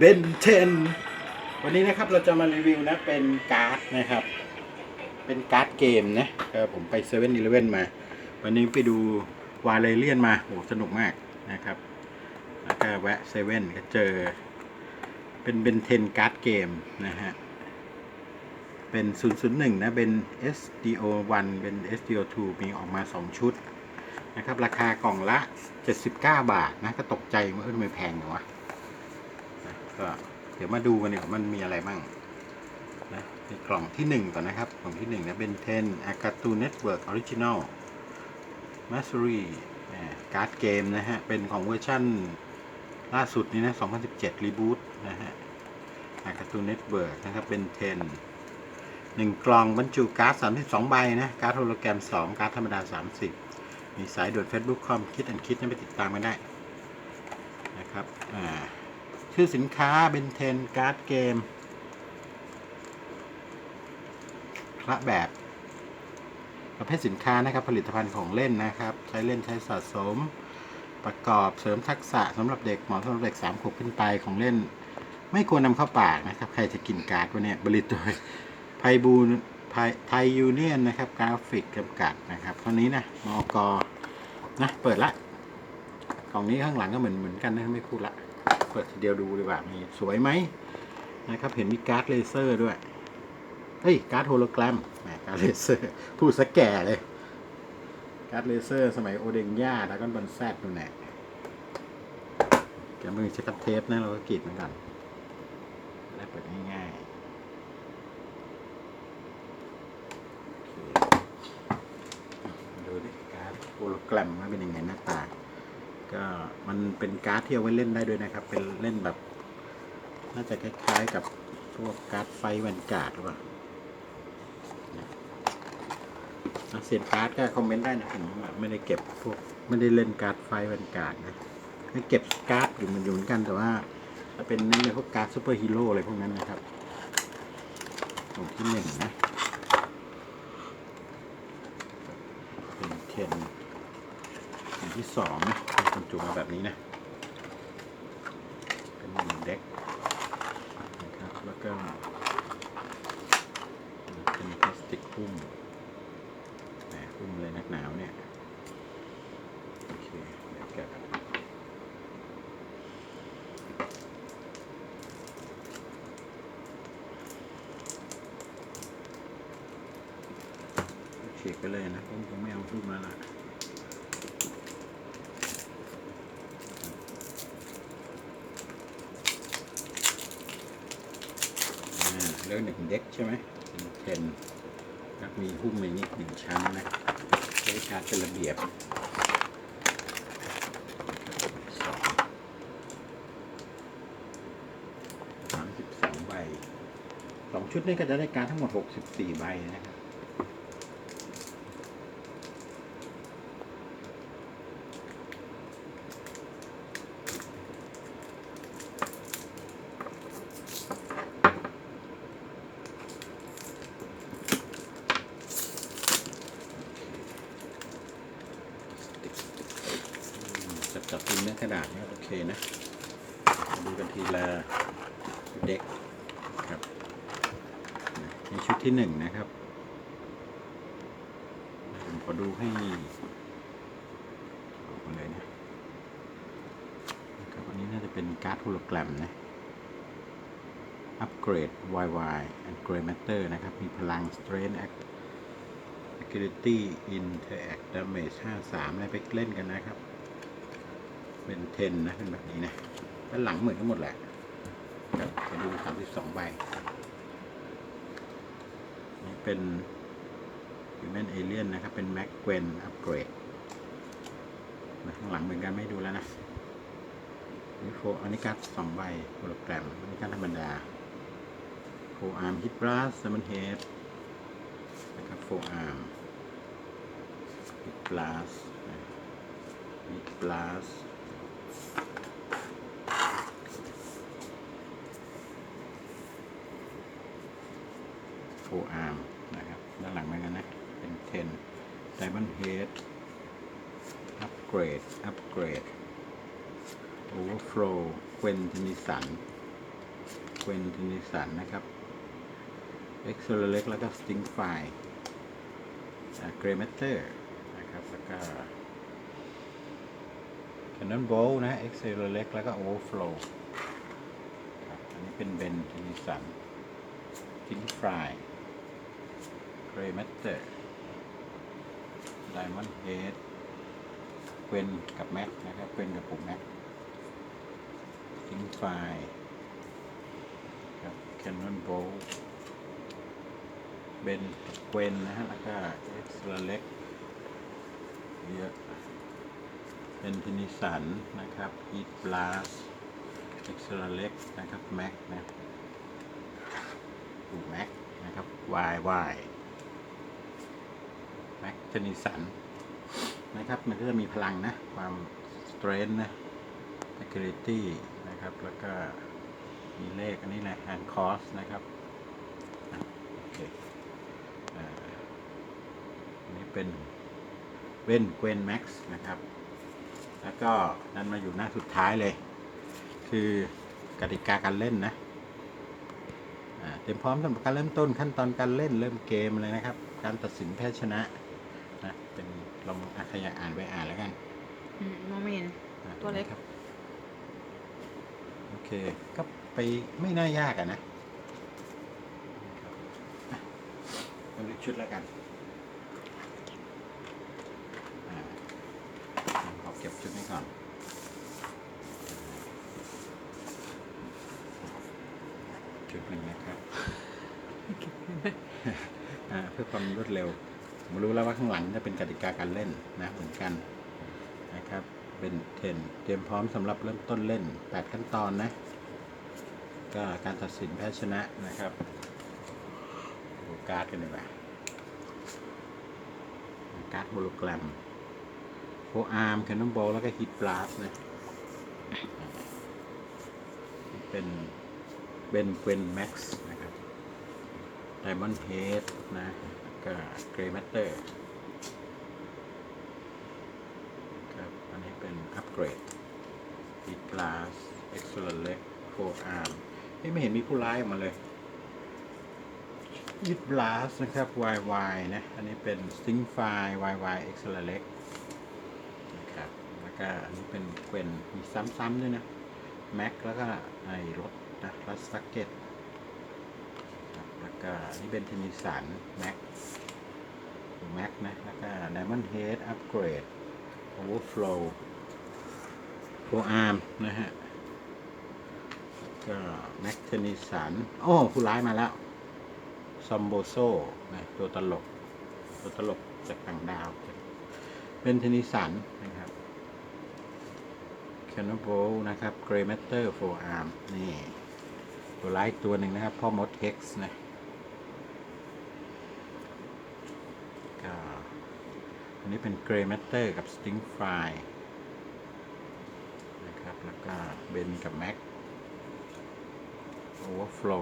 เบนเทนวันนี้นะครับเราจะมารีวิวนะเป็นการ์ดนะครับ เป็นการ์ดเกมนะเออผมไปเซเว่นอีเลเว่นมา วันนี้ไปดูวาเลเลียนมาโหสนุกมากนะครับแล้วก็แวะเซเว่นก็เจอ เป็นเบนเทนการ์ดเกมนะฮะเป็น 001 นะ เป็น SDO 1 เป็น SDO 2 มีออกมา 2 ชุด นะครับ ราคากล่องละ 79 บาท นะ ก็ตกใจว่าเออทำไมแพงอย่างวะ ก็เดี๋ยวมาดูกันเนี่ยมันมีอะไรบ้างนะในกล่องที่ 1 ก่อนนะครับ กล่องที่1นะเป็น10 a Cartoon Network Original Mastery การ์ดเกมนะฮะ เป็นของเวอร์ชั่นล่าสุดนี้นะ 2017 Reboot นะฮะ a Cartoon Network นะครับ เป็น10หนึ่งกล่องบรรจุการ์ดสามสิบสองใบนะ การ์ดโฮโลแกรมสองการ์ดธรรมดาสามสิบมีสายด่วน Facebook คอมคิดอันคิดนะไปติดตามกันได้นะครับ อ่า ชื่อสินค้าเบนเทนการ์ดเกมพระแบบ ประเภทสินค้านะครับ ผลิตภัณฑ์ของเล่นนะครับ ใช้เล่นใช้สะสม ประกอบเสริมทักษะสำหรับเด็กเหมาะสำหรับเด็กสามขวบขึ้นไปของเล่น ไม่ควรนำเข้าปากนะครับ ใครจะกินการ์ดวะเนี่ยผลิตโดยไพบูลไทยยูเนียนนะครับ กราฟิกจำกัดนะครับเท่านี้นะมอกนะ เปิดละกล่องนี้ข้างหลังก็เหมือนเหมือนกันนะไม่พูดละ เปิดทีเดียวดูดีกว่ามีสวยไหมนะครับ เห็นมีการ์ดเลเซอร์ด้วยเฮ้ยการ์ดโฮโลแกรมแหมการ์ดเลเซอร์พูดสแก่เลย การ์ดเลเซอร์สมัยโอเดงย่าแล้วก็บอลแซดดูแน่แกมือใช้กับเทปนะเราก็กรีดเหมือนกันแล้วเปิดง่ายๆดูดิการ์ดโฮโลแกรมว่าเป็นยังไงหน้าตา ก็มันเป็นการ์ดที่เอาไว้เล่นได้ด้วยนะครับ เป็นเล่นแบบ น่าจะคล้ายๆกับพวกการ์ดไฟแวนการ์ดหรือเปล่าเสียนการ์ดก็คอมเมนต์ได้นะผมไม่ได้เก็บพวกไม่ได้เล่นการ์ดไฟแวนการ์ดนะไม่เก็บการ์ดอยู่มันอยู่เหมือนกันแต่ว่าจะเป็นเน้นในพวกการ์ดซูเปอร์ฮีโร่อะไรพวกนั้นนะครับกลุ่มที่หนึ่งนะเป็นเคนอันที่สองนะ จุมาแบบนี้นะ เป็นหนึ่งเด็กนะครับแล้วก็เป็นพลาสติกหุ้มแหมหุ้มเลยนักหนาวเนี่ย โอเค เดี๋ยวแกะกันฉีกไปเลยนะผมคงไม่เอาหุ้มแล้วล่ะ แล้วหนึ่งเด็กใช่ไหมเป็นเทนครับมีหุ้มในนี้หนึ่งชั้นนะใช้ชาร์จเป็นระเบียบสองสามสิบสองใบสองชุดนี้ก็จะได้การทั้งหมดหกสิบสี่ใบนะครับ จับจับเป็ นเนื้อกระดาษนี่โอเคนะ ดูกันทีละเด็กครับในชุดที่หนึ่งนะครับผมขอดูให้ออกมาเลยนะครับอันนี้น่าจะเป็นการ์ดโฮโลแกรมนะอัปเกรด YY and Gray Matter นะครับ มีพลัง Strength Act Agility Interact Damage 53อะไปเล่นกันนะครับ เป็นเทนนะเป็นแบบนี้นะด้านหลังเหมือนกันหมดแหละครับไปดูสามสิบสองใบนี่เป็น Human Alien นนะครับ เป็น Mac Gwen Upgrade นะข้างหลังเหมือนกันไม่ดูแล้วนะนี่โฟอันนี้การ์ดสองใบโฮโลแกรมอันนี้การดธรรมดาโฟอาร์มฮิตบลัสซัมมันเฮดนะครับโฟอาร์มฮิตบลัสฮิตบลัส โฟอาร์มนะครับ ด้านหลังเหมือนกันนะ เป็นเทนไดมอนด์เฮดอัปเกรด อัปเกรดโอเวอร์โฟลว์เวนทนิสันเควนทินิสันนะครับเอ็กซ์เล็กแล้วก็สติงไฟเกรเมเตอร์นะครับ แล้วก็ Canon b o l นะ e x c e l เล็กแล้วก็ Overflow ครับอันนี้เป็นเบนทินิสันทิน ฟรายเกรเมเตอร์ Diamond Head เวนกับแม็กนะครับเวนกับปุ่มแม็กทินฟรายครับ Canon Bolt เบนกับเวนนะฮะแล้วก็ e x c e l เล็กเยอะเป็นพินิสันนะครับอีทบลัสเอ็กซ์เล็กนะครับแม็กนะดูแม็กนะครับวายวาย ม็กเทนิสันนะครับ มันก็จะมีพลังนะ ความสเตรนนะ accuracy นะครับ แล้วก็มีเลขอันนี้แหละ hand cost นะครับโอเคอันนี้เป็นเว้นเกวนแม็กซ์นะครับ แล้วก็นั่นมาอยู่หน้าสุดท้ายเลย คือกติกาการเล่นนะเตรียมพร้อมสำหรับการเริ่มต้นขั้นตอนการเล่นเริ่มเกมเลยนะครับ การตัดสินแพ้ชนะ ลองอาใครอยากอ่านไปอ่านแล้วกันอืมมองไม่เห็น อะตัวเล็ก ครับโอเคก็ไปไม่น่ายากอะนะอะมาเลือกชุดแล้วกันอ่าขอเก็บชุดนี้ก่อนชุดหนึ่งนะครับ อ่าเพื่อความรวดเร็ว ผมรู้แล้วว่าข้างหลังจะเป็นกติกาการเล่นนะเหมือนกันนะครับ เป็นเทนเตรียมพร้อมสำหรับเริ่มต้นเล่น 8 ขั้นตอนนะ ก็การตัดสินแพ้ชนะนะครับดูการ์ดกันดีกว่าการ์ดโฮโลแกรมโฟอาร์มแคนนอนบอลแล้วก็ฮิตบลัสนะเป็นเบนเกวนแม็กซ์นะครับไดมอนด์เฮดนะ ก็เกรย์แมตเตอร์ครับอันนี้เป็นอัปเกรดอีก l ลาสเอ็กซ์ l เล็กโฟอาร์มไม่เห็นมีผู้ร้ายออกมาเลยยิดบลาสนะครับ YY นะ อันนี้เป็นสติงไฟ YY X เล็กนะครับ แล้วก็อันนี้เป็นเกวนมีซ้ำๆด้วยนะแม็กแล้วก็ไอรถนะรถสักเก็ต ก็นี่เป็นเทนิสันแม็กแม็กนะ แล้วก็ Diamond Head Upgrade Overflow Pro Arm นะฮะก็แม็กเทนิสัน โอ้ผู้ร้ายมาแล้วซอมโบโซนะตัวตลก ตัวตลกจากต่างดาว เป็นเทนิสันนะครับแคนโนโบนะครับเกรย์แมเตอร์โฟอาร์มนี่ ตัวร้ายตัวหนึ่งนะครับ พ่อมดเฮกซ์นะก็ันนี้เป็นเกรย์แมตเตอร์กับสติงฟรายนะครับ แล้วก็เบนกับแม็กโอเวอร์ฟลู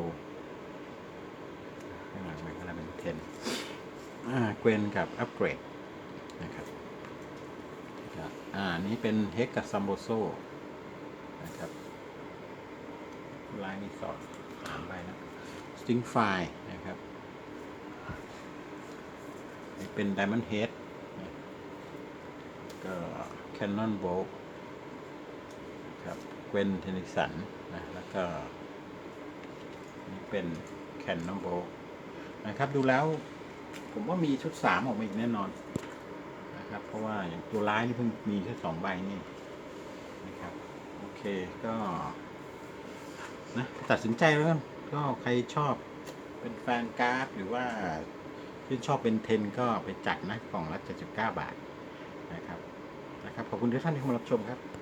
ข้างหลังมันก็เลยเป็นเทนอ่าเกวนกับอัปเกรดนะครับอ่านี้เป็นเฮกกับซัมโบโซนะครับลายมีสองสามใบนะ Sting File นะครับ เป็น Diamond Head นะ ก็ Cannon Bolt ครับเ w วนเทนิสันนะแล้วก็นี่เป็น Cannon Bolt นะครับดูแล้วผมว่ามีชุดสามออกมาอีกแน่นอนนะครับ เพราะว่าอย่างตัวร้ายนี่เพิ่งมีแค่สองใบนี่นะครับโอเคก็นะตัดสินใจแล้วกันก็ใครชอบเป็นแฟนการ์ดหรือว่าที่ชอบเป็นเทนก็ไปจัดนะกล่องละ79บาทนะครับ ครับขอบคุณที่ท่านที่เข้ามารับชมครับ